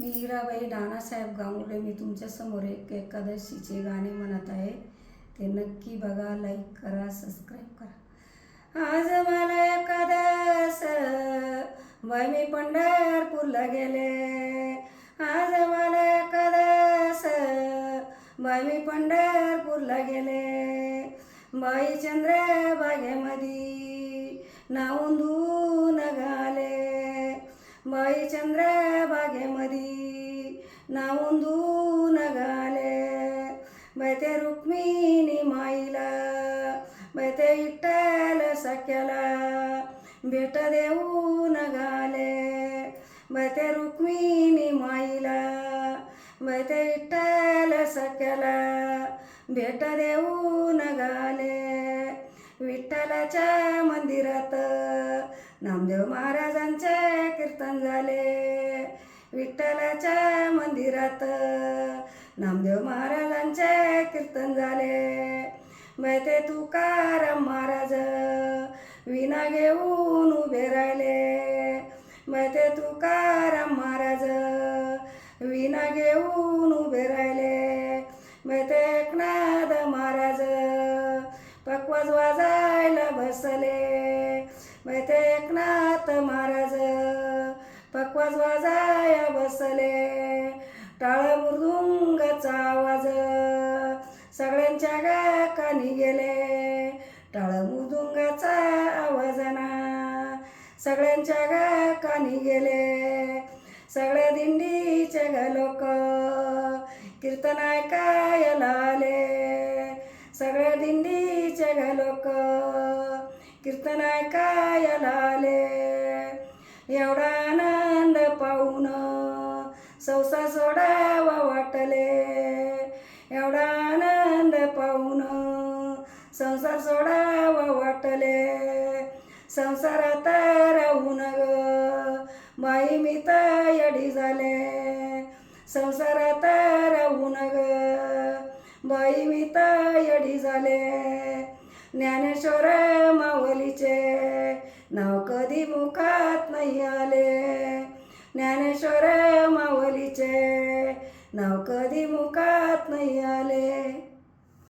मी हिराबाई नानासाहेब गांगुले मी तुमच्यासमोर एक एकादशीचे गाणे म्हणत आहे. ते नक्की बघा लाईक करा सबस्क्राईब करा. आज मला एकादस बाई मी पंढरपूरला गेले. आज मला एकादस बाई मी पंढरपूरला गेले. बाई चंद्रबागेमधी नावून धुवून बाई चंद्रबागेमधी नावून धुवून घाले. बाई रुक्मिणी माईला बाई ते सख्याला. भेट देऊन घाले. बाई ते रुक्मिणी माईला बाई ते विठ्ठल सख्याला. भेट देऊन घाले. विठ्ठलाच्या मंदिरात नामदेव महाराजांचे कीर्तन झाले. विठ्ठलाच्या मंदिरात नामदेव महाराजांचे कीर्तन झाले. मैते तुकाराम महाराज विना घेऊन उभे राहिले. मैते तुकाराम महाराज विना घेऊन उभे राहिले. जायला बसले. मैते एकनाथ महाराज पक्वाज वाजाया बसले. टाळ मृदुंगाचा आवाज सगळ्यांच्या गाकानी गेले. टाळ मृदुंगाचा आवाजाना सगळ्यांच्या गाकानी गेले. सगळ्या दिंडीचे लोक कीर्तन ऐकायला आले. सगळ्या दिंडीचे घलोक लोक. कीर्तन ऐकायला आले एवढा आनंद पाहून संसार सोडावा वाटले. एवढा आनंद पाहून संसार सोडावा वाटले. संसारात राहून ग. माई मी तयडी झाले संसारात राहून ग. बाई मी तयडी झाले. ज्ञानेश्वर माऊलीचे नाव कधी मुखात नाही आले. ज्ञानेश्वर माऊलीचे नाव कधी मुखात नाही आले.